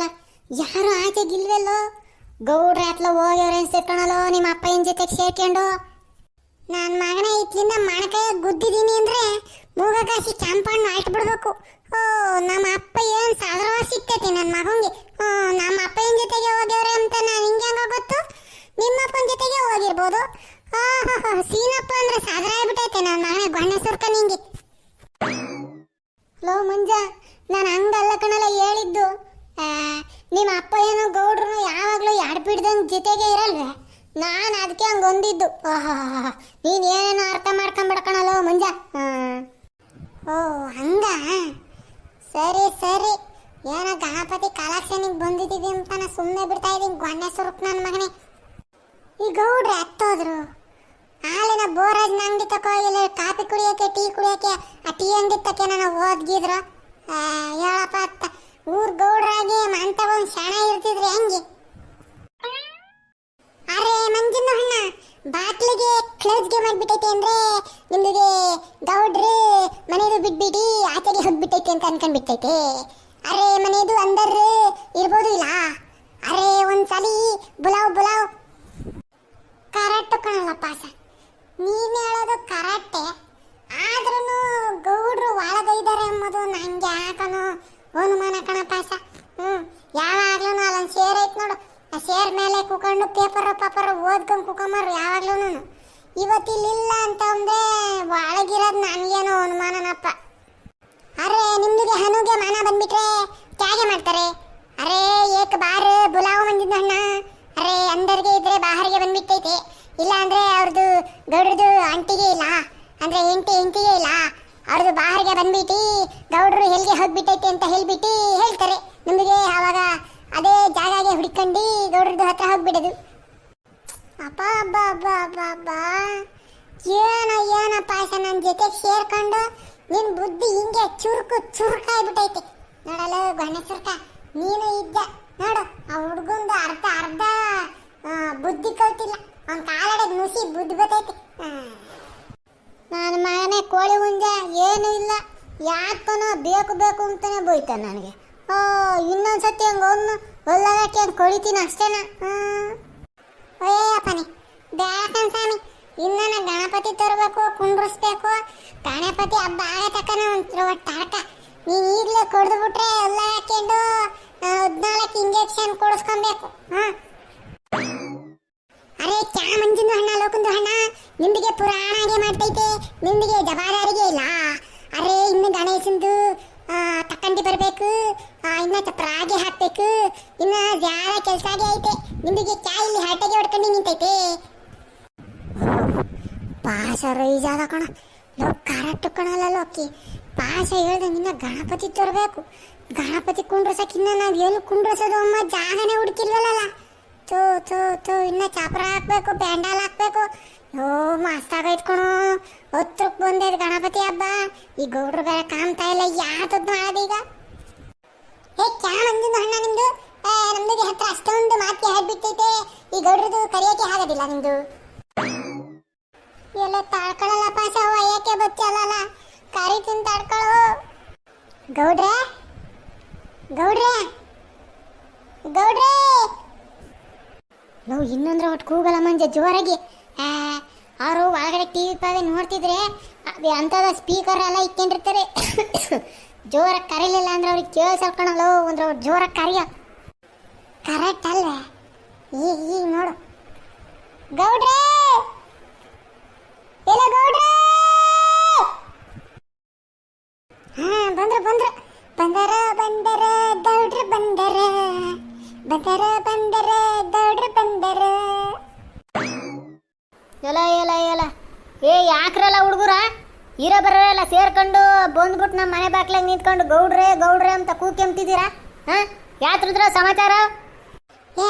Low ಯಾರು ಆಚೆಗಿಲ್ವೆಲ್ಲೋ? ಗೌಡ್ರ ಹತ್ಲ ಹೋಗ್ಯವ್ರೆ ಅನ್ಸಿಟ್ಕೊಳಲ್ಲೋ ನಿಮ್ಮ ಅಪ್ಪಯ್ಯನ ಜೊತೆ ಸೇರ್ಕೊಂಡು? ನನ್ನ ಮಗನ ಇತ್ಲಿಂದ ಮಣಕಾಯ ಗುದ್ದಿದ್ದೀನಿ ಅಂದ್ರೆ ಮೂಗಕಾಸಿ ಕೆಂಪಣ್ಣು ಆಯ್ತು ಬಿಡ್ಬೇಕು ಓ ನಮ್ಮ ಅಪ್ಪ ಏನ್ ಸಾಧಾರಣ ಸಿಗ್ತೈತಿ ನನ್ನ ಮಗಂಗೆ. ಹ್ಞೂ ನಮ್ಮ ಅಪ್ಪಯ್ಯನ ಜೊತೆಗೆ ಹೋಗ್ಯವ್ರೆ ಅಂತ ನಾನು ಹಿಂಗೆ ಹಂಗ ಗೊತ್ತು? ನಿಮ್ಮ ಅಪ್ಪನ ಜೊತೆಗೆ ಹೋಗಿರ್ಬೋದು. ಸೀನಪ್ಪ ಅಂದ್ರೆ ಸಾಧಾರ ಆಗ್ಬಿಟ್ಟೈತೆ ನನ್ನ ಮಗನ ಗೊಣ್ಣೆ ಸುರ್ಕ ನಿಂಗೆ. ಲೋ ಮುಂಜಾ, ನಾನು ಹಂಗಲ್ಲ ಕಣಲ್ಲ ಹೇಳಿದ್ದು. ನಿಮ್ಮ ಅಪ್ಪ ಏನೋ ಗೌಡ್ರು ಯಾವಾಗಲೂ ಎಡ್ಬಿಡ್ದಂಗೆ ಜೊತೆಗೆ ಇರಲ್ವೇ? ನಾನು ಅದಕ್ಕೆ ಹಂಗೆ ಹೊಂದಿದ್ದು ನೀನು ಏನೇನೋ ಅರ್ಥ ಮಾಡ್ಕೊಂಬಿಡ್ಕಣಲ್ಲ ಮುಂಜ. ಓ, ಹಂಗ? ಸರಿ ಸರಿ. ಏನೋ ಗಣಪತಿ ಕಲಾಕ್ಷನಿಗೆ ಬಂದಿದ್ದೀವಿ ಅಂತ ನಾನು ಸುಮ್ಮನೆ ಬಿಡ್ತಾ ಇದ್ದೀನಿ ಗೊನ್ನೆ ಸುರುಕ್ ನನ್ನ ಮಗನೇ. ಈ ಗೌಡ್ರು ಹತ್ತೋದ್ರು ಹಾಲಿನ ಬೋರಾಜ್ ನಂಗೆ ತಕೋ, ಇಲ್ಲ ಕಾಫಿ ಕುಡಿಯೋಕೆ ಟೀ ಕುಡಿಯೋಕೆ ಆ ಟೀ ಅಂಗಡಿ ತಕ್ಕೆ ನಾನು ಓದ್ಗಿದ್ರು ಹೇಳಪ್ಪ ಊರ್ ಗೌಡ್ರಾಗಿ ಮಂತ ಒಂದು ಶಾಣ ಇರ್ತಿದ್ರೆ ಹೆಂಗೆ? ಅರೆ ಮಂಜುನ ಹಣ್ಣ ಬಾಟ್ಲಿಗೆ ಕ್ಲೋಸ್ಗೆ ಮಾಡ್ಬಿಟ್ಟೈತೆ ಅಂದ್ರೆ ನಿಮಗೆ ಗೌಡ್ರು ಮನೆದು ಬಿಟ್ಬಿಡಿ, ಆಚೆಗೆ ಹೋಗ್ಬಿಟ್ಟೈತೆ ಅಂತ ಅನ್ಕೊಂಡ್ಬಿಟ್ಟೈತೆ. ಅರೆ ಮನೆದು ಅಂದರ್ ಇರ್ಬೋದು ಇಲ್ಲ? ಅರೆ ಒಂದ್ಸಲಿ ಬುಲಾವ್ ಬುಲಾವ್. ಕರೆಕ್ಟ್ ಕಣಲ್ಲ ಪಾಸ. ನೀನ್ ಹೇಳೋದು ಕರೆಕ್ಟೆ ಆದ್ರೂ ಗೌಡ್ರು ಒಳಗೈದಾರೆ ಅನ್ನೋದು ನಂಗೆ ಯಾಕನೋ ಅನುಮಾನ ಕಣ ಪಾಸ ಹ್ಞೂ ಯಾವಾಗ್ಲೂ ಅಲ್ಲೊಂದು ಸೇರ್ ಐತೆ ನೋಡು. ಆ ಸೇರ್ ಮೇಲೆ ಕುಕೊಂಡು ಪೇಪರ್ ಪಾಪರ್ ಓದ್ಕೊಂಡು ಕುಕೊಂಬಾರು ಯಾವಾಗ್ಲೂ ಇವತ್ತು ಇವತ್ತಿಲ್ಲಿಲ್ಲ ಅಂತ ಅಂದ್ರೆ ಒಳಗಿರೋದು ನನಗೇನೋ ಅನುಮಾನನಪ್ಪ. ಅರೆ, ನಿಮ್ದಿಗೆ ಹನುಗೆ ಮಾನ ಬಂದ್ಬಿಟ್ರೆ ಕ್ಯಾಗೆ ಮಾಡ್ತಾರೆ. ಅರೆ, ಏಕ್ ಬಾರ್ ಬುಲಾವ್ ಬಂದಿದ್ದ ಅಣ್ಣ. ಅರೆ ಅಂದರ್ಗೆ ಇದ್ರೆ ಬಾಹರಿಗೆ ಬಂದ್ಬಿಟ್ಟೈತೆ. ಇಲ್ಲ ಅಂದ್ರೆ ಅವ್ರದ್ದು ಗೌಡ್ರದು ಅಂಟಿಗೆ ಇಲ್ಲ. ಅಂದ್ರೆ ಎಂಟಿ ಎಂಟಿಗೆ ಇಲ್ಲ. ಅವ್ರದ್ದು ಬಾಹರಿಗೆ ಬಂದ್ಬಿಟ್ಟು ಗೌಡ್ರು ಎಲ್ಲಿಗೆ ಹೋಗ್ಬಿಟ್ಟೈತೆ ಅಂತ ಹೇಳ್ಬಿಟ್ಟು ಹೇಳ್ತಾರೆ. ನಮಗೆ ಆವಾಗ ಅದೇ ಜಾಗಾಗೆ ಹುಡ್ಕೊಂಡು ಗೌಡ್ರದ್ದು ಹತ್ರ ಹೋಗ್ಬಿಡೋದು. ಅಪ್ಪ ಅಬ್ಬ ಅಬ್ಬ ಅಬ್ಬ ಅಬ್ಬ. ಏನ ಏನಪ್ಪ ನನ್ನ ಜೊತೆ ಸೇರ್ಕೊಂಡು ನಿನ್ನ ಬುದ್ಧಿ ಹಿಂಗೆ ಚುರುಕು ಚುರುಕಾಗ್ಬಿಟ್ಟೈತೆ ನೋಡಲ್ಲ ಗಣೇಶರ್ಕ, ನೀನು ಇದ್ದ, ನೋಡು, ಆ ಹುಡ್ಗಂದು ಅರ್ಧ ಅರ್ಧ ಬುದ್ಧಿ ಕಲ್ತಿಲ್ಲ. ಅವ್ನ ಕಾಲಡೆಗೆ ನುಸಿ ಬುದ್ಧಿ ಬತ್ತೈತೆ. ನನ್ನ ಮಗನೇ ಕೋಳಿ ಹುಂಜ, ಏನೂ ಇಲ್ಲ. ಯಾಕನೋ ಬೇಕು ಬೇಕು ಅಂತಾನೆ ಬೋಯ್ತ ನನಗೆ. ಓ ಇನ್ನೊಂದ್ಸತಿ ಹಂಗೆ ಒಂದು ಹೊಲ್ಲಾಗಕ್ಕೆ ಹಂಗೆ ಕೊಡಿತೀನಿ ಅಷ್ಟೇನಾ ಅಯ್ಯಪ್ಪನಿ ಬ್ಯಾಕನ್ ಸ್ವಾಮಿ. ಇನ್ನನ ಗಣಪತಿ ತರಬೇಕು, ಕುಂಡ್ರಿಸ್ಬೇಕು. ಗಣಪತಿ ಹಬ್ಬ ಆಗತಕ್ಕನ ಒಂದು ಟಾರ್ಕ ನೀನು ಈಗಲೇ ಕೊಡ್ದು ಬಿಟ್ರೆ ಎಲ್ಲ ಹಾಕೊಂಡು ಹದಿನಾಲ್ಕು ಇಂಜೆಕ್ಷನ್ ಕೊಡಿಸ್ಕೊಬೇಕು. ಹಾಂ. ಅರೆ, ಚಾ ಮಂಜಿನ ಹಣ್ಣ ಲೋಕಂದು ಹಣ್ಣ ನಿಂಬಿಗೆ ಪುರಾಣಾಗೆ ಮಾಡ್ತೈತೆ. ನಿಂಬಿಗೆ ಜವಾದಾರಿಗೆ ಇಲ್ಲ. ಅರೆ, ಇನ್ನು ಗಣೇಶಂದು ತಕ್ಕಂಡಿ ಬರಬೇಕು. ಇನ್ನ ಚಪ್ರಾಗೆ ಹಾಕ್ಬೇಕು. ಇನ್ನ ಯಾರ ಕೆಲ್ಸಾಗೆ ಐತೆ. ನಿಂಬಿಗೆ ಚಾ ಇಲ್ಲಿ ಹರಟೆಗೆ ಹೊಡ್ಕೊಂಡು ನಿಂತೈತೆ. ಪಾಶ ರೈಜಾದ ಕಣ. ಲೋ ಕರೆಕ್ಟ್ ಕಣಲ್ಲ ಲೋಕಿ. ಪಾಶ ಹೇಳ್ದಂಗೆ ನಿನ್ನ ಗಣಪತಿ ತರಬೇಕು. ಗಣಪತಿ ಕುಂಡ್ರಸಕ್ಕಿನ್ನ ನಾವು ಎಲ್ಲಿ ಕುಂಡ್ರಸೋದು ಅಮ್ಮ? ಜಾಗನೇ ಹುಡುಕಿಲ್ವಲ್ಲ ತೋ ತೋ ತೋ ಇನ್ನ ಚಾಪರ ಹಾಕ್ಬೇಕು, ಬ್ಯಾಂಡಲ್ ಹಾಕ್ಬೇಕು. ಓ ಮಸ್ತಾಗೈತ್ ಕಣೋ ಹತ್ರಕ್ಕೆ ಬಂದೈತೆ ಗಣಪತಿ ಹಬ್ಬ. ಈ ಗೌಡ್ರು ಬೇರೆ ಕಾಮ್ತಾ ಇಲ್ಲ. ಯಾತದ್ ಈಗ? ಹೇ ಕ್ಯಾ ಮಂದಿನ ಹಣ್ಣ ನಿಮ್ದು? ನಮ್ದು ಹತ್ರ ಅಷ್ಟೊಂದು ಮಾತಿಗೆ ಹೇಳ್ಬಿಟ್ಟೈತೆ. ಈ ಗೌಡ್ರದು ಕರಿಯಕ್ಕೆ ಆಗೋದಿಲ್ಲ ನಿಮ್ದು? ಎಲ್ಲ ತಾಳ್ಕೊಳ್ಳಲ್ಲ ಪಾಸ ಒಯ್ಯಕ್ಕೆ ಬಚ್ಚಲ್ಲ ಕರಿತೀನಿ ತಾಡ್ಕೊಳ್ಳೋ ಗೌಡ್ರೆ? ಗೌಡ್ರೆ? ಗೌಡ್ರೆ? ನಾವು ಇನ್ನೊಂದ್ರ ಒಟ್ಟು ಕೂಗಲ್ಲ ಮಂಜ, ಜೋರಾಗಿ. ಅವರು ಒಳಗಡೆ ಟಿ ವಿ ಪಾವೆ ನೋಡ್ತಿದ್ರೆ ಅಂಥದ ಸ್ಪೀಕರ್ ಎಲ್ಲ ಇಟ್ಕೊಂಡಿರ್ತಾರೆ ಜೋರಾಗಿ ಕರೀಲಿಲ್ಲ ಅಂದ್ರೆ ಅವ್ರಿಗೆ ಕೇಳಿಸಲ್ಕೊಳಲ್ಲ ಒಂದ್ರ ಅವ್ರು ಜೋರಾಗಿ ಕರಿಯ. ಕರೆಕ್ಟ್ ಅಲ್ವೇ? ಈ ನೋಡು. ಗೌಡ್ರೆ ಎಲ್ಲ ಗೌಡ್ರೆ ಹಾ ಬಂದ್ರ ಬಂದ್ರ ಬಂದರ ಬಂದರ ಗೌಡ್ರ ಬಂದರ ಬಂದರ ಬಂದರ ಗೌಡ್ರ ಬಂದರ ಎಲ್ಲ ಎಲ್ಲ ಎಲ್ಲ ಏ ಯಾಕ್ರಲ್ಲ ಹುಡುಗರ ಇರೋ ಬರೋರೆಲ್ಲ ಸೇರ್ಕೊಂಡು ಬಂದ್ಬಿಟ್ಟು ನಮ್ಮ ಬಾಗ್ಲಾಗ ಗೌಡ್ರೆ ಗೌಡ್ರೆ ಅಂತ ಕೂಕೆಂಬ್ತಿದ್ದೀರಾ ಹಾ? ಯಾತ್ರದ್ರ ಸಮಾಚಾರ? ಏ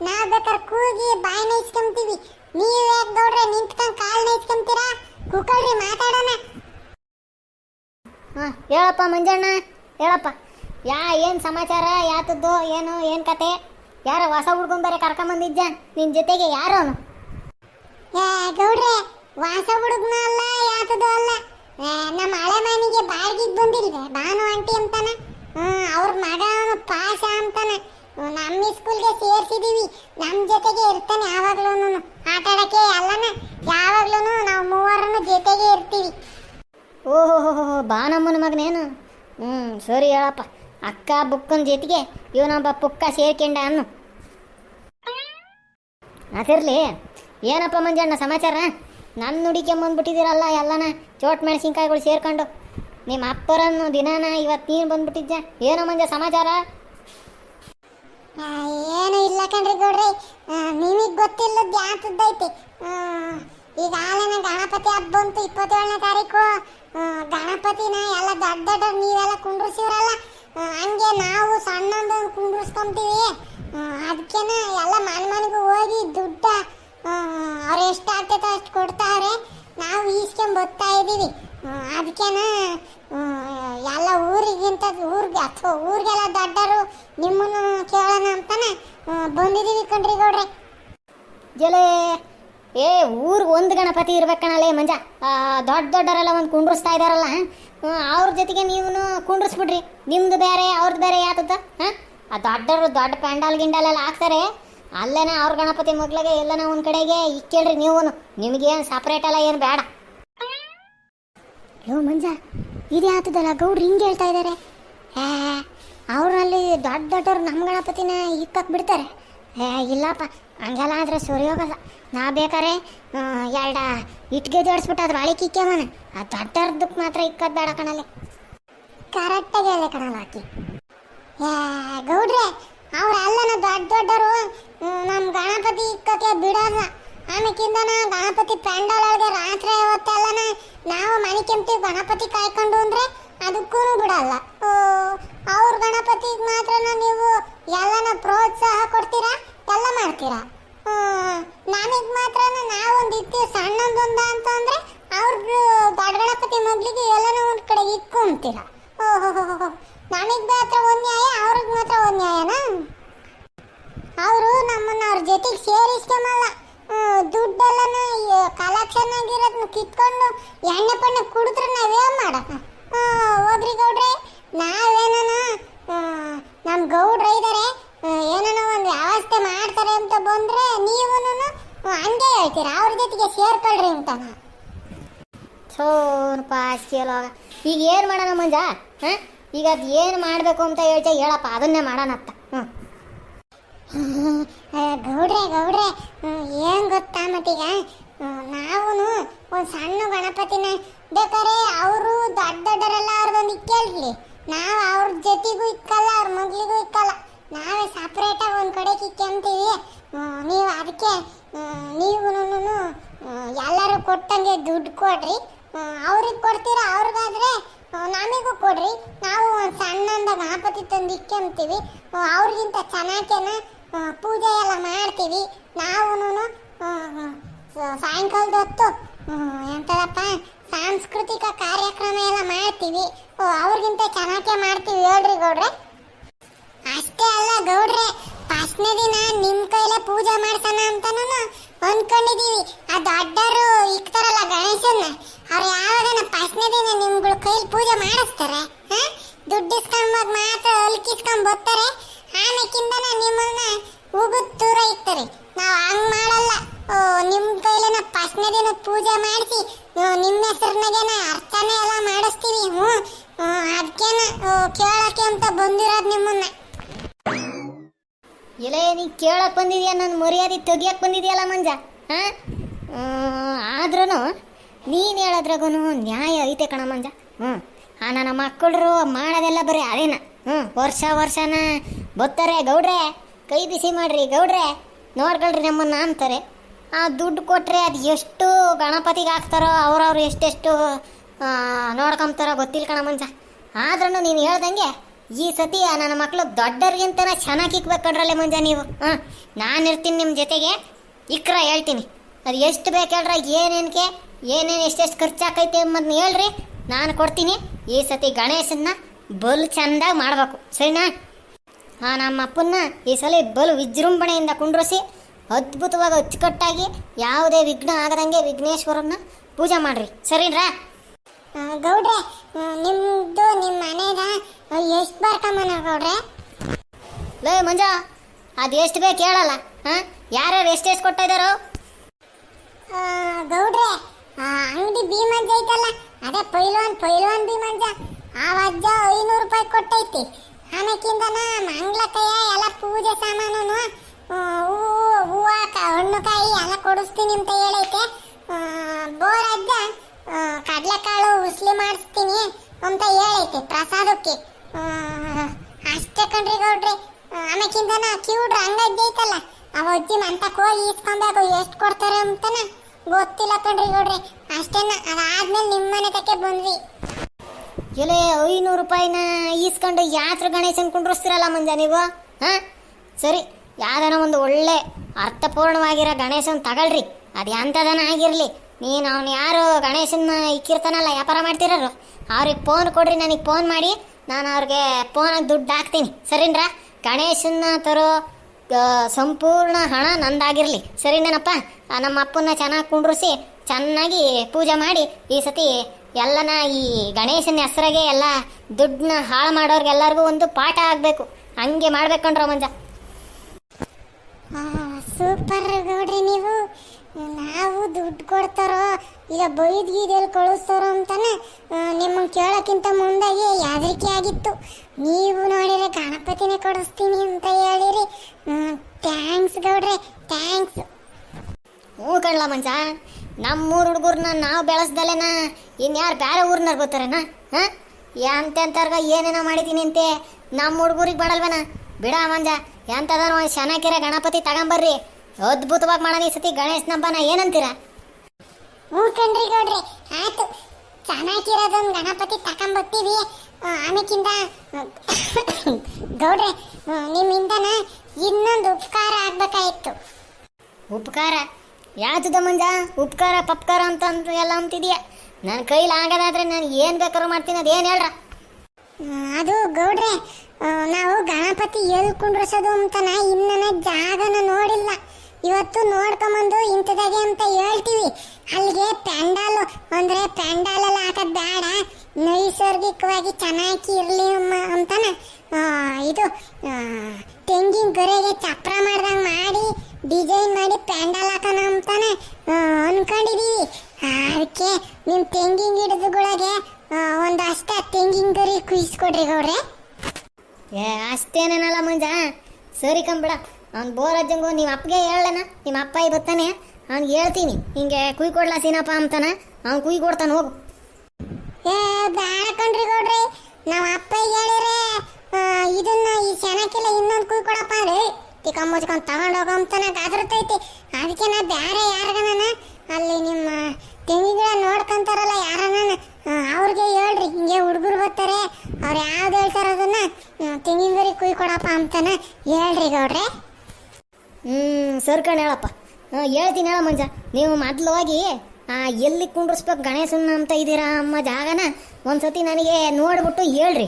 ನಾವ್ ಬೇಕಾದ್ರೆ ಕೂಗಿ ಬಾಯಿ ಇಸ್ಕೊಂತೀವಿ ನೀವ್ ಯಾಕೆ ಗೌಡ್ರೆ ನಿಂತ್ಕೊಂಡ್ ಕಾಲ್ ಇಸ್ಕೊಂತೀರಾ ಕೂಕಳ್ರಿ ಮಾತಾಡೋಣ. ಹಾ ಹೇಳಪ್ಪ ಮಂಜಣ್ಣ ಹೇಳಪ್ಪ. ಯಾ ಏನು ಸಮಾಚಾರ? ಯಾತದ್ದು ಏನು ಏನು ಕತೆ? ಯಾರ ಹೊಸ ಹುಡ್ಕೊಂಡ್ ಬೇರೆ ಕರ್ಕೊಂಬಂದಿದ್ದ ನಿನ್ನ ಜೊತೆಗೆ ಯಾರು ಅವನು ಏ ಗೌಡ್ರೆ ವಾಸ ಹುಡುಗನ ಅಲ್ಲ ಯಾತದ್ದು ಅಲ್ಲ. ನಮ್ಮ ಹಳೆ ಮನೆಗೆ ಬಾಡಿಗೆ ಬಂದಿಲ್ವೇ? ಬಾನು ಆಂಟಿ ಅಂತಾನ? ಅವ್ರ ಮಗ ಪಾಶ ಅಂತಾನೆ. ನಮ್ಮ ಸ್ಕೂಲ್ಗೆ ಸೇರ್ಸಿದೀವಿ. ನಮ್ಮ ಜೊತೆಗೆ ಇರ್ತಾನೆ ಯಾವಾಗ್ಲೂ ಆಟ ಆಡಕ್ಕೆ ಅಲ್ಲನ? ಯಾವಾಗ್ಲೂ ನಾವು ಮೂವರನ್ನು ಜೊತೆಗೆ ಇರ್ತೀವಿ. ಓಹೋ ಬಾನಮ್ಮನ ಮಗನೇನು? ಹ್ಞೂ, ಸರಿ ಹೇಳಪ್ಪ. ಅಕ್ಕ ಬುಕ್ಕನ ಜೊತೆಗೆ ಇವನೊಬ್ಬ ಪುಕ್ಕ ಸೇರ್ಕೊಂಡ ಅನ್ನು. ಅದಿರಲಿ. ಏನಪ್ಪ ಮಂಜಣ್ಣ, ಸಮಾಚಾರ? ನನ್ನ ನುಡಿಕೊಂಬಂದ್ಬಿಟ್ಟಿದ್ದೀರಲ್ಲ ಎಲ್ಲನ? ಚೋಟ್ ಮೆಣಸಿನ್ಕಾಯಿಗಳು ಸೇರ್ಕೊಂಡು, ನಿಮ್ಮ ಅಪ್ಪರನ್ನು ದಿನಾನ ಇವತ್ತು ನೀನು ಬಂದ್ಬಿಟ್ಟಿದ್ದೆ ಏನೋ ಮಂಜ ಸಮಾಚಾರ? ಏನು ಇಲ್ಲ ಕಣ್ರಿ ಗೌಡ್ರಿ. ನಿಮಗೆ ಗೊತ್ತಿಲ್ಲದ ಯಾತದ್ದೈತಿ ಈಗ ಆಲನ ಗಣಪತಿ ಹಬ್ಬ ಬಂತು ಇಪ್ಪತ್ತೇಳನೇ ತಾರೀಕು. ಗಣಪತಿನ ಎಲ್ಲ ದೊಡ್ಡ ದೊಡ್ಡ ನೀವೆಲ್ಲ ಕುಂಡ್ರಿಸಿವ್ರಲ್ಲ. ಹಂಗೆ ನಾವು ಸಣ್ಣದ ಕುಂಡ್ರಿಸ್ಕೊಂತೀವಿ. ಅದಕ್ಕೇನ ಎಲ್ಲ ಮನೆ ಮನೆಗೂ ಹೋಗಿ ದುಡ್ಡ ಅವ್ರು ಎಷ್ಟು ಆಗ್ತೈತೋ ಅಷ್ಟು ಕೊಡ್ತಾರೆ. ನಾವು ಈಸ್ಕೊಂಡು ಬರ್ತಾ ಇದ್ದೀವಿ. ಅದಕ್ಕೇನ ಎಲ್ಲ ಊರಿಗಿಂತ ಊರಿಗೆ ಅಥವಾ ಊರಿಗೆಲ್ಲ ದೊಡ್ಡರು ನಿಮ್ಮನ್ನು ಕೇಳೋಣ ಅಂತಾನೆ ಬಂದಿದ್ದೀವಿ ಕಣ್ರಿ ಗೌಡ್ರೆ. ಜಲೇ ಏ ಊರಿಗೆ ಒಂದು ಗಣಪತಿ ಇರ್ಬೇಕಣಲೇ ಮಂಜ. ದೊಡ್ಡ ದೊಡ್ಡರೆಲ್ಲ ಒಂದು ಕುಂಡ್ರಿಸ್ತಾ ಇದಾರಲ್ಲ ಹ್ಮ್, ಅವ್ರ ಜೊತೆಗೆ ನೀವು ಕುಂಡ್ರಿಸ್ಬಿಡ್ರಿ. ನಿಮ್ದು ಬೇರೆ ಅವ್ರದ್ದು ಬೇರೆ ಯಾತದ ಹಾಂ? ಆ ದೊಡ್ಡರು ದೊಡ್ಡ ಪೆಂಡಾಲ್ ಗಿಂಡಲೆಲ್ಲ ಹಾಕ್ತಾರೆ. ಅಲ್ಲೇನ ಅವ್ರ ಗಣಪತಿ ಮಗ್ಳಿಗೆ ಎಲ್ಲನ ಒಂದ್ ಕಡೆಗೆ ಇಕ್ಕೇಳ್ರಿ ನೀವು ನಿಮ್ಗೇನು ಸಪ್ರೇಟ್ ಅಲ್ಲ, ಏನು ಬೇಡ. ಯೋ ಮಂಜ, ಇದೇ ಆತದಲ್ಲ, ಗೌಡ್ರು ಹಿಂಗೆ ಹೇಳ್ತಾ ಇದ್ದಾರೆ ಅವ್ರಲ್ಲಿ ದೊಡ್ಡ ದೊಡ್ಡವ್ರು ನಮ್ಮ ಗಣಪತಿನ ಇಕ್ಕಕ್ಕೆ ಬಿಡ್ತಾರೆ. ಏ ಇಲ್ಲಪ್ಪ, ಹಂಗೆಲ್ಲ ಆದ್ರೆ ಸುರಿಯೋಗಲ್ಲ. ನಾ ಬೇಕಾರೆ ಎರಡ ಇಟ್ಗೆ ಜೋಡಿಸ್ಬಿಟ್ಟು ಅದ್ರ ಅಳಿಕೆ ಇಕ್ಕೇವನ. ಆ ದೊಡ್ಡವ್ರದಕ್ಕೆ ಮಾತ್ರ ಇಕ್ಕದ್ ಬೇಡ ಕಣಲ್ಲಿ. ಕರೆಕ್ಟಾಗಿ ಹೇಳಿ ಕಣಲ್ಲ ಆಕಿ. ಏ ಗೌಡ್ರೆ ಅವ್ರೆಲ್ಲನ ದೊಡ್ಡ ದೊಡ್ಡರು ನಮ್ಮ ಗಣಪತಿ ಇಕ್ಕಕ್ಕೆ ಬಿಡಲ್ಲ. ಆಮೇಕಿಂದನ ಗಣಪತಿ ಒಳಗೆ ರಾತ್ರಿ ಹೊತ್ತೆಲ್ಲನ ನಾವು ಮನೆ ಗಣಪತಿ ಕಾಯ್ಕೊಂಡು ಅಂದ್ರೆ ಅದಕ್ಕೂ ಬಿಡಲ್ಲ. ಅವ್ರ ಗಣಪತಿಗೆ ಮಾತ್ರನ ನೀವು ಎಲ್ಲನ ಪ್ರೋತ್ಸಾಹ ಕೊಡ್ತೀರಾ? ಎಲ್ಲ ಮಾಡ್ತೀರಾ? ನಮಗೆ ಮಾತ್ರ ನಾವೊಂದು ಇರ್ತೀವಿ ಸಣ್ಣದೊಂದ ಅಂತ ಅಂದ್ರೆ ಅವ್ರದ್ದು ದೊಡ್ಡ ಗಣಪತಿ ಮಗ್ಳಿಗೆ ಎಲ್ಲನ ಒಂದ್ ಕಡೆ ಇಕ್ಕೊಂತೀರಾ ಓಹೋ ನಮಗೆ ಮಾತ್ರ ಒಂದು ನ್ಯಾಯ, ಅವ್ರಿಗೆ ಮಾತ್ರ ಒಂದು ನ್ಯಾಯನಾ? ಅವರು ನಮ್ಮನ್ನ ಅವ್ರ ಜೊತೆಗೆ ಸೇರಿಸ್ಕೊಂಬಲ್ಲ. ದುಡ್ಡೆಲ್ಲನ ಕಲೆಕ್ಷನ್ ಆಗಿರೋದನ್ನ ಕಿತ್ಕೊಂಡು ಎಣ್ಣೆ ಪಣ್ಣೆ ಕುಡಿದ್ರೆ ನಾವೇನು ಮಾಡೋಣ ಹೋದ್ರಿ ಗೌಡ್ರೆ ನಾವೇನ ನಮ್ಮ ಗೌಡ್ರ ಇದ್ದಾರೆ ಏನೋ ಒಂದು ವ್ಯವಸ್ಥೆ ಮಾಡ್ತಾರೆ ಅಂತ ಬಂದರೆ ನೀವು ಹಂಗೆ ಹೇಳ್ತೀರ? ಅವ್ರ ಜೊತೆಗೆ ಸೇರ್ಕೊಳ್ರಿ ಅಂತ. ಸೋನಪ್ಪ ಕೇಳೋ ಈಗ ಏನು ಮಾಡೋಣ ಮಂಜ? ಹಾಂ? ಈಗ ಅದು ಏನು ಮಾಡಬೇಕು ಅಂತ ಹೇಳ್ತಾ ಹೇಳಪ್ಪ, ಅದನ್ನೇ ಮಾಡೋಣತ್ತ ಹ್ಞೂ ಗೌಡ್ರೆ ಗೌಡ್ರೆ ಏನು ಗೊತ್ತಾ ಮತ್ತೀಗ? ನಾವು ಒಂದು ಸಣ್ಣ ಗಣಪತಿನ ಬೇಕಾರೆ ಅವರು ದೊಡ್ಡ ದೊಡ್ಡರೆಲ್ಲ ಅವ್ರದೊಂದು ಇಕ್ಕೇಳಿ ನಾವು ಅವ್ರ ಜೊತೆಗೂ ಇಕ್ಕಲ್ಲ, ಅವ್ರ ಮಗಳಿಗೂ ಇಕ್ಕಲ್ಲ. ನಾವೇ ಸಪ್ರೇಟಾಗಿ ಒಂದು ಕಡೆ ಕಿಕ್ಕಂತೀವಿ ನೀವು ಅದಕ್ಕೆ ನೀವು ಎಲ್ಲರೂ ಕೊಟ್ಟಂಗೆ ದುಡ್ಡು ಕೊಡ್ರಿ. ಅವ್ರಿಗೆ ಕೊಡ್ತೀರಾ, ಅವ್ರಿಗಾದ್ರೆ? ನಮಗೂ ಕೊಡ್ರಿ. ನಾವು ಒಂದು ಗಣಪತಿ ತಂದು ಇಕ್ಕೊಂತೀವಿ ಅವ್ರಿಗಿಂತ ಚೆನ್ನಾಗೇನ ಪೂಜೆ ಎಲ್ಲ ಮಾಡ್ತೀವಿ. ನಾವು ಸಾಯಂಕಾಲದ ಹೊತ್ತು ಎಂತದಪ್ಪ, ಸಾಂಸ್ಕೃತಿಕ ಕಾರ್ಯಕ್ರಮ ಎಲ್ಲ ಮಾಡ್ತೀವಿ. ಅವ್ರಿಗಿಂತ ಚೆನ್ನಾಗೇ ಮಾಡ್ತೀವಿ ಹೇಳ್ರಿ ಗೌಡ್ರೆ. ಅಷ್ಟೇ ಅಲ್ಲ ಗೌಡ್ರೆ ಫಸ್ಟ್ನೇ ದಿನ ನಿಮ್ಮ ಕೈಲೇ ಪೂಜೆ ಮಾಡ್ಸೋಣ ಅಂತಾನು ಅನ್ಕೊಂಡಿದೀವಿ ಆ ದೊಡ್ಡರು ಇಕ್ತಾರಲ್ಲ ಗಣೇಶನ್ನ ಅವ್ರು ಯಾವಾಗನ ಪಸ್ನೇ ದಿನ ನಿಮ್ಗಳ ಕೈಲಿ ಪೂಜೆ ಮಾಡಿಸ್ತಾರೆ ಹಾ? ದುಡ್ಡು ಇಸ್ಕೊಂಬಾಗ ಮಾತ್ರ ಅಲ್ಕಿಸ್ಕೊಂಡ್ ಬರ್ತಾರೆ. ಆಮೇಕಿಂದನ ನಿಮ್ಮನ್ನ ಉಗುದ್ ದೂರ ಇಕ್ತಾರೆ ನಾವು ಹಂಗ್ ಮಾಡಲ್ಲ. ಓ, ನಿಮ್ ಕೈಲೇನ ಪಸ್ನೇ ದಿನ ಪೂಜೆ ಮಾಡಿಸಿ ನಿಮ್ಮ ಹೆಸರಿನಾಗೇನ ಅರ್ಚನೆ ಎಲ್ಲ ಮಾಡಿಸ್ತೀವಿ. ಹ್ಞೂ ಅದಕ್ಕೇನ ಕೇಳಕ್ಕೆ ಅಂತ ಬಂದಿರೋದು ನಿಮ್ಮನ್ನ. ಎಲೆ, ನೀ ಕೇಳಕ್ಕೆ ಬಂದಿದ್ಯಾ? ನನ್ನ ಮರ್ಯಾದೆ ತೆಗಿಯಕ್ ಬಂದಿದ್ಯಲ್ಲ ಮಂಜ? ಹಾಂ? ಆದ್ರೂ ನೀನು ಹೇಳದ್ರಾಗೂ ನ್ಯಾಯ ಐತೆ ಕಣ ಮಂಜ. ಹ್ಞೂ ಆ, ನನ್ನ ಮಕ್ಕಳರು ಮಾಡೋದೆಲ್ಲ ಬರೀ ಅದೇನ. ಹ್ಞೂ ವರ್ಷ ವರ್ಷನ ಬತ್ತಾರೆ, ಗೌಡ್ರೆ, ಕೈ ಬಿಸಿ ಮಾಡ್ರಿ, ಗೌಡ್ರೆ. ನೋಡ್ಕೊಳ್ರಿ ನಮ್ಮನ್ನ ಅಂತಾರೆ. ಆ ದುಡ್ಡು ಕೊಟ್ಟರೆ ಅದು ಎಷ್ಟು ಗಣಪತಿಗೆ ಹಾಕ್ತಾರೋ, ಅವ್ರವ್ರು ಎಷ್ಟೆಷ್ಟು ನೋಡ್ಕೊಂತಾರೋ ಗೊತ್ತಿಲ್ಲ ಕಣ ಮಂಜ. ಆದ್ರೂ ನೀನು ಹೇಳ್ದಂಗೆ ಈ ಸತಿ ನನ್ನ ಮಕ್ಕಳು ದೊಡ್ಡರಿಗಿಂತನ ಚೆನ್ನಾಗಿ ಇಕ್ಬೇಕು ಕಣ್ರಲ್ಲೇ ಮಂಜ ನೀವು. ಹಾಂ ನಾನು ಇರ್ತೀನಿ ನಿಮ್ಮ ಜೊತೆಗೆ. ಇಕ್ರ ಹೇಳ್ತೀನಿ. ಅದು ಎಷ್ಟು ಬೇಕು ಹೇಳ್ರ ಏನೇನಕ್ಕೆ ಏನೇನು ಎಷ್ಟೆಷ್ಟು ಖರ್ಚಾಕೈತೆ ಎಂಬುದನ್ನ ಹೇಳ್ರಿ. ನಾನು ಕೊಡ್ತೀನಿ. ಈ ಸತಿ ಗಣೇಶನ್ನ ಬಲು ಚೆಂದಾಗಿ ಮಾಡಬೇಕು. ಸರಿನಾ? ಹಾ ನಮ್ಮ ಅಪ್ಪನ್ನ ಈ ಸಲ ಬಲು ವಿಜೃಂಭಣೆಯಿಂದ ಕುಂಡ್ರಿಸಿ ಅದ್ಭುತವಾಗಿ ಅಚ್ಚುಕಟ್ಟಾಗಿ ಯಾವುದೇ ವಿಘ್ನ ಆಗದಂಗೆ ವಿಘ್ನೇಶ್ವರನ್ನ ಪೂಜೆ ಮಾಡ್ರಿ. ಸರಿನಾ ಆ, ಗೌಡ್ರೆ ನಿಮ್ದು ನಿಮ್ಮ ಮನೆಗ ಎಷ್ಟು ಬರ್ಕಮ್ಮನ ಗೌಡ್ರೆ? ಲೇ ಮಂಜ ಅದು ಎಷ್ಟು ಬೇಕು ಹೇಳಲ್ಲ ಹಾಂ? ಯಾರ್ಯಾರು ಎಷ್ಟು ಕೊಡ್ತಾ ಇದ್ದಾರೋ ಗೌಡ್ರೆ ಅಂಗಡಿ ಭೀಮಂಜ ಐತಲ್ಲ ಅದೇ ಪೈಲ್ವಾನ್ ಪೈಲ್ವಾನ್ ಭೀಮಂಜ ಆ ಅಜ್ಜ ಐನೂರು ರೂಪಾಯಿ ಕೊಟ್ಟೈತಿ. ಆಮೇಕಿಂದನ ಮಂಗ್ಲಕಯ್ಯ ಎಲ್ಲ ಪೂಜೆ ಸಾಮಾನು ಹೂವು ಹೂವು ಕ- ಹಣ್ಣು ಕಾಯಿ ಎಲ್ಲ ಕೊಡಿಸ್ತೀನಿ ಅಂತ ಹೇಳೈತೆ. ಕಡ್ಲೆಕಾಳು ಉಸ್ಲಿ ಮಾಡಿಸ್ತೀನಿ ಅಂತ ಹೇಳೈತೆ ಪ್ರಸಾದಕ್ಕೆ. ಅಷ್ಟೇ ಕಣ್ರಿ ಗೌಡ್ರಿ. ಆಮೇಕಿಂದನ ಕ್ಯೂಡ್ರ ಅಂಗಜ್ಜ ಐತಲ್ಲ ಅವ ಅಜ್ಜಿ ಮಂತಕ್ ಹೋಗಿ ಇಸ್ಕೊಬೇಕು ಎಷ್ಟು ಕೊಡ್ತಾರೆ ಅಂತನ ಗೊತ್ತಿಲ್ಲ ಕಣ್ರಿ ಗೌಡ್ರಿ. ಅಷ್ಟೇನ, ಅದಾದ್ಮೇಲೆ ನಿಮ್ಮ ಮನೆ ತಕ್ಕೆ ಬಂದ್ವಿ. ಎಲೆ, ಐನೂರು ರೂಪಾಯಿನ ಈಸ್ಕೊಂಡು ಯಾತ್ರ ಗಣೇಶನ್ ಕುಂಡ್ರಿಸ್ತಿರಲ್ಲ ಮಂಜ ನೀವು? ಹಾ? ಸರಿ, ಯಾವ್ದಾನ ಒಂದು ಒಳ್ಳೆ ಅರ್ಥಪೂರ್ಣವಾಗಿರೋ ಗಣೇಶನ್ ತಗೊಳ್ರಿ. ಅದು ಎಂಥದನ ಆಗಿರಲಿ. ನೀನು ಅವ್ನು ಯಾರು ಗಣೇಶನ ಇಕ್ಕಿರ್ತಾನಲ್ಲ ವ್ಯಾಪಾರ ಮಾಡ್ತಿರೋರು, ಅವ್ರಿಗೆ ಫೋನ್ ಕೊಡ್ರಿ, ನನಗೆ ಫೋನ್ ಮಾಡಿ, ನಾನು ಅವ್ರಿಗೆ ಫೋನಾಗ ದುಡ್ಡು ಹಾಕ್ತೀನಿ. ಸರಿನ್ರಾ? ಗಣೇಶನ ತರೋ ಸಂಪೂರ್ಣ ಹಣ ನಂದಾಗಿರಲಿ. ಸರಿನೇನಪ್ಪ ನಮ್ಮ ಅಪ್ಪನ್ನ ಚೆನ್ನಾಗಿ ಕುಂಡ್ರಿಸಿ, ಚೆನ್ನಾಗಿ ಪೂಜೆ ಮಾಡಿ, ಈ ಸತಿ ಎಲ್ಲನ ಈ ಗಣೇಶನ ಹೆಸರಾಗೆ ಎಲ್ಲ ದುಡ್ಡನ್ನ ಹಾಳು ಮಾಡೋರ್ಗೆಲ್ಲರಿಗೂ ಒಂದು ಪಾಠ ಆಗಬೇಕು. ಹಂಗೆ ಮಾಡ್ಬೇಕಂಡ್ರ ಮಂಜ. ಸೂಪರ್ ಗೌಡ್ರಿ. ದುಡ್ಡು ಕೊಡ್ತಾರೋ? ಈಗ ಬೈದ್ ಗೀದೆಲ್ಲಿ ಕಳಿಸ್ತಾರೋ ಅಂತಾನೆ ನಿಮ್ಮನ್ನ ಕೇಳೋಕ್ಕಿಂತ ಮುಂದಾಗಿ ಯಾದರಿಕೆ ಆಗಿತ್ತು. ನೀವು ನೋಡಿದ್ರೆ ಗಣಪತಿನೇ ಕೊಡಿಸ್ತೀನಿ ಅಂತ ಹೇಳಿರಿ. ಥ್ಯಾಂಕ್ಸ್ ಗೌಡ್ರೆ ಥ್ಯಾಂಕ್ಸ್ ಹ್ಞೂ ಕಣ್ಲ ಮಂಜ, ನಮ್ಮೂರು ಹುಡುಗರನ್ನ ನಾವು ಬೆಳೆಸ್ದಲ್ಲೇನ? ಇನ್ಯಾರು ಬೇರೆ ಊರ್ನಾರು ಬರ್ತಾರೇನ? ಹಾಂ? ಎಂತೆಂತರ್ಗ ಏನೇನೋ ಮಾಡಿದ್ದೀನಿ ಅಂತೆ? ನಮ್ಮ ಹುಡುಗರಿಗೆ ಮಾಡಲ್ವೇನ? ಬಿಡ ಮಂಜ ಎಂಥದನೋ ಶನಕಿರ ಗಣಪತಿ ತಗೊಂಬರ್ರಿ. ಅದ್ಭುತವಾಗಿ ಮಾಡೋಣ ಈ ಸತಿ ಗಣೇಶ್ ನಂಬನ ಏನಂತೀರ? ಕಣ್ರಿ ಗೌಡ್ರಿ. ಆಯ್ತು. ಚೆನ್ನಾಗಿರೋದೊಂದು ಗಣಪತಿ ತಕೊಂಬರ್ತೀವಿ ಆಮೇಕಿಂದ ಗೌಡ್ರೆ ನಿಮ್ಮಿಂದನ ಇನ್ನೊಂದು ಉಪಕಾರ ಆಗ್ಬೇಕಾಯ್ತು. ಉಪಕಾರ? ಯಾತದ ಮಂಜ ಉಪಕಾರ ಪಪ್ಕಾರ ಅಂತ ಅಂತ ಎಲ್ಲ ಅಂತಿದೀಯ. ನನ್ನ ಕೈಲಿ ಆಗದಾದ್ರೆ ನಾನು ಏನು ಬೇಕಾದ್ರೂ ಮಾಡ್ತೀನಿ ಅದೇನು ಹೇಳ್ರ? ಅದು ಗೌಡ್ರೆ ನಾವು ಗಣಪತಿ ಎಲ್ಲಿ ಅಂತ ಅಂತನ ಇನ್ನನ ಜಾಗನ ನೋಡಿಲ್ಲ. ಇವತ್ತು ನೋಡ್ಕೊಂಬಂದು ಇಂಥದಾಗೆ ಅಂತ ಹೇಳ್ತೀವಿ. ಅಲ್ಲಿಗೆ ಪ್ಯಾಂಡಾಲು ಅಂದರೆ ಪ್ಯಾಂಡಾಲೆಲ್ಲ ಹಾಕೋದು ಬೇಡ. ನೈಸರ್ಗಿಕವಾಗಿ ಚೆನ್ನಾಗಿ ಇರಲಿ ಅಂತಾನ. ಅಂತಾನೆ ಇದು ತೆಂಗಿನ ಗೊರೆಗೆ ಚಪ್ರ ಮಾಡ್ದಂಗೆ ಮಾಡಿ, ಡಿಸೈನ್ ಮಾಡಿ ಪ್ಯಾಂಡಲ್ ಹಾಕೋಣ ಅಂತಾನೆ ಅನ್ಕೊಂಡಿದೀವಿ. ಅದಕ್ಕೆ ನಿಮ್ಮ ತೆಂಗಿನ ಗಿಡದಗಳಿಗೆ ಒಂದು ಅಷ್ಟೇ ತೆಂಗಿನ ಗರಿ ಕುಯಿಸ್ಕೊಡ್ರಿ ಗೌಡ್ರೆ. ಏ, ಅಷ್ಟೇನೇನಲ್ಲ ಮುಂಜಾ. ಸರಿ ಕಂಬಿಡ. ಅವ್ನು ಬೋರಜ್ಜಂಗು ನಿಮ್ಮ ಅಪ್ಪಗೆ ಹೇಳಣ ನಿಮ್ಮ ಅಪ್ಪ ಬರ್ತಾನೆ. ಅವ್ನಿಗೆ ಹೇಳ್ತೀನಿ, ಹಿಂಗೆ ಕುಯ್ ಕೊಡ್ಲಾ ಸೀನಪ್ಪ ಅಂತಾನ. ಅವ್ನು ಕುಯ್ ಕೊಡ್ತಾನೆ, ಹೋಗು. ಏ, ಬ್ಯಾಡ ಕಣ್ರಿ ಗೌಡ್ರಿ. ನಮ್ಮ ಅಪ್ಪ ಹೇಳಿದ್ರೆ ಇದನ್ನ ಈ ಚೆನ್ನಾಗಿಲ್ಲ ಇನ್ನೊಂದು ಕುಯ್ ಕೊಡಪ್ಪ ಅಂದ್ರೆ. ತಿಕ್ಕ ಮುಚ್ಕೊಂಡು ತಗೊಂಡು ಅಂತಾನೆ ಗಾದ್ರತೈತಿ ಅದಕ್ಕೆ ನಾ ಬೇರೆ ಯಾರಿಗನ ಅಲ್ಲಿ ನಿಮ್ಮ ತೆಂಗಿಗಳ ನೋಡ್ಕೊಂತಾರಲ್ಲ ಯಾರನ್ನ? ಅವ್ರಿಗೆ ಹೇಳ್ರಿ, ಹಿಂಗೆ ಹುಡುಗರು ಬರ್ತಾರೆ. ಅವ್ರು ಯಾವ್ದು ಹೇಳ್ತಾರ ಅದನ್ನ? ತೆಂಗಿನ ಕುಯ್ ಕೊಡಪ್ಪ ಅಂತಾನೆ ಹೇಳ್ರಿ ಗೌಡ್ರೆ. ಹ್ಞೂ ಸರ್ಕಣ ಕಣ್ ಹೇಳಪ್ಪ. ಹಾಂ, ಹೇಳ್ತೀನಿ ಹೇಳ ಮಂಜ. ನೀವು ಮೊದ್ಲು ಹೋಗಿ ಎಲ್ಲಿ ಕುಂಡ್ರಿಸ್ಬೇಕು ಗಣೇಶನ ಅಂತ ಇದ್ದೀರಾ ಅಮ್ಮ ಜಾಗನ, ಒಂದ್ಸತಿ ನನಗೆ ನೋಡ್ಬಿಟ್ಟು ಹೇಳ್ರಿ.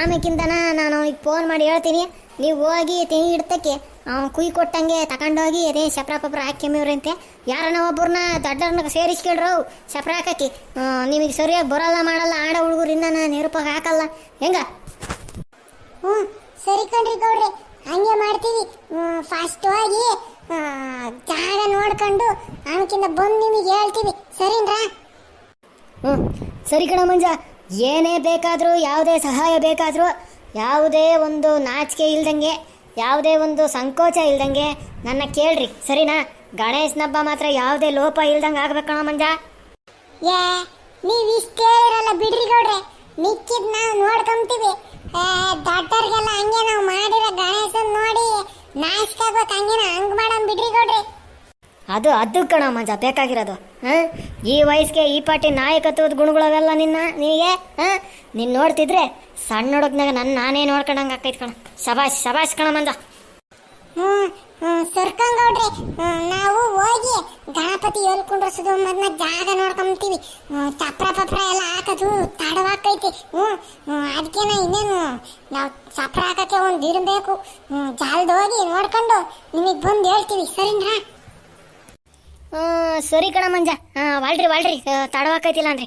ಆಮೇಕಿಂತನ ನಾನು ಅವ್ನಿಗೆ ಫೋನ್ ಮಾಡಿ ಹೇಳ್ತೀನಿ. ನೀವು ಹೋಗಿ ತೆಂಗಿ ಇಡ್ತಕ್ಕೆ ಅವ್ನು ಕುಯ್ ಕೊಟ್ಟಂಗೆ ತಗೊಂಡೋಗಿ ಅದೇ ಶಪ್ರ ಪಪ್ರ ಹಾಕ್ಯಮಿವ್ರಂತೆ ಯಾರನ್ನ ಒಬ್ಬರನ್ನ ದೊಡ್ಡವ್ರನ್ನ ಸೇರಿಸ್ಕೊಳ್ರು ಶಪ್ರ ಹಾಕಕ್ಕೆ. ನಿಮಗೆ ಸರಿಯಾಗಿ ಬರಲ್ಲ ಮಾಡಲ್ಲ, ಆಡ ಹುಡುಗರು ಇನ್ನ ನಿರೂಪಾಗ ಹಾಕಲ್ಲ. ಹೆಂಗ? ಹ್ಞೂ ಸರಿ ಕಣ್ರಿ ಗೌಡ್ರಿ. ಹಂಗೆ ಮಾಡ್ತೀವಿ. ಫಾಸ್ಟ್ ಆಗಿ ಜಾಗ ನೋಡ್ಕೊಂಡು ಅವನಕಿಂತ ಬಂದು ನಿಮಗೆ ಹೇಳ್ತೀವಿ. ಸರಿನ್ರಾ? ಹ್ಞೂ ಸರಿ ಕಣ ಮಂಜ. ಏನೇ ಬೇಕಾದರೂ, ಯಾವುದೇ ಸಹಾಯ ಬೇಕಾದರೂ, ಯಾವುದೇ ಒಂದು ನಾಚಿಕೆ ಇಲ್ದಂಗೆ, ಯಾವುದೇ ಒಂದು ಸಂಕೋಚ ಇಲ್ದಂಗೆ ನನ್ನ ಕೇಳ್ರಿ. ಸರಿನಾ? ಗಣೇಶನ ಹಬ್ಬ ಮಾತ್ರ ಯಾವುದೇ ಲೋಪ ಇಲ್ದಂಗೆ ಆಗ್ಬೇಕು ಕಣ ಮಂಜ. ಏ, ನೀವು ಇಷ್ಟೇ ಇರಲ್ಲ ಬಿಡ್ರಿ ಗೌಡ್ರೆ. ಮಿಕ್ಕಿದ್ ನಾವು ನೋಡ್ಕೊಂತೀವಿ. ದೊಡ್ಡವ್ರಿಗೆಲ್ಲ ಹಂಗೆ ನಾವು ಮಾಡಿರೋ ಗಣೇಶನ್ ನೋಡಿ ನಾಚ್ಕಾಗ್ಬೇಕು ಹಂಗೇನ? ಹಂಗ್ ಮಾಡಮ್ ಬಿಡ್ರಿ ಗೌಡ್ರೆ. ಅದು ಅದು ಕಣ ಮಂಜ ಬೇಕಾಗಿರೋದು. ಹಾಂ? ಈ ವಯಸ್ಸಿಗೆ ಈ ಪಾಟಿ ನಾಯಕತ್ವದ ಗುಣಗಳವೆಲ್ಲ ನಿನ್ನ ನಿನಗೆ? ಹಾಂ? ನೀನು ನೋಡ್ತಿದ್ರೆ ಸಣ್ಣ ಹುಡುಗನಾಗ ನನ್ನ ನಾನೇ ನೋಡ್ಕೊಂಡಂಗೆ ಆಕೈತೆ ಕಣ. ಶಬಾಷ್ ಶಬಾಷ್ ಕಣ ಮಂಜ ಹ್ಞೂ ಸರ್ಕಂಗೌಡ್ರಿ ನಾವು ಹೋಗಿ ಗಣಪತಿ ಹೇಳ್ಕೊಂಡ್ರಸೋದು ಮೊದ್ಲ ಜಾಗ ನೋಡ್ಕೊಂತೀವಿ ಚಪ್ರ ಪಪ್ರ ಎಲ್ಲ ಹಾಕೋದು ತಡವಾಕೈತಿ. ಹ್ಞೂ ಅದಕ್ಕೇನ ಇನ್ನೇನು ನಾವು ಚಪ್ರ ಹಾಕಕ್ಕೆ ಒಂದು ಇರಬೇಕು ಹೋಗಿ ನೋಡ್ಕೊಂಡು ನಿಮಗೆ ಬಂದು ಹೇಳ್ತೀವಿ. ಸರಿನಾ ಸರಿ ಕಣ ಮಂಜ. ಹಾಂ, ವಾಳ್ರಿ ವಾಳ್ರಿ. ತಡವಾಕೈತಿಲ್ಲ ಅನ್ರಿ.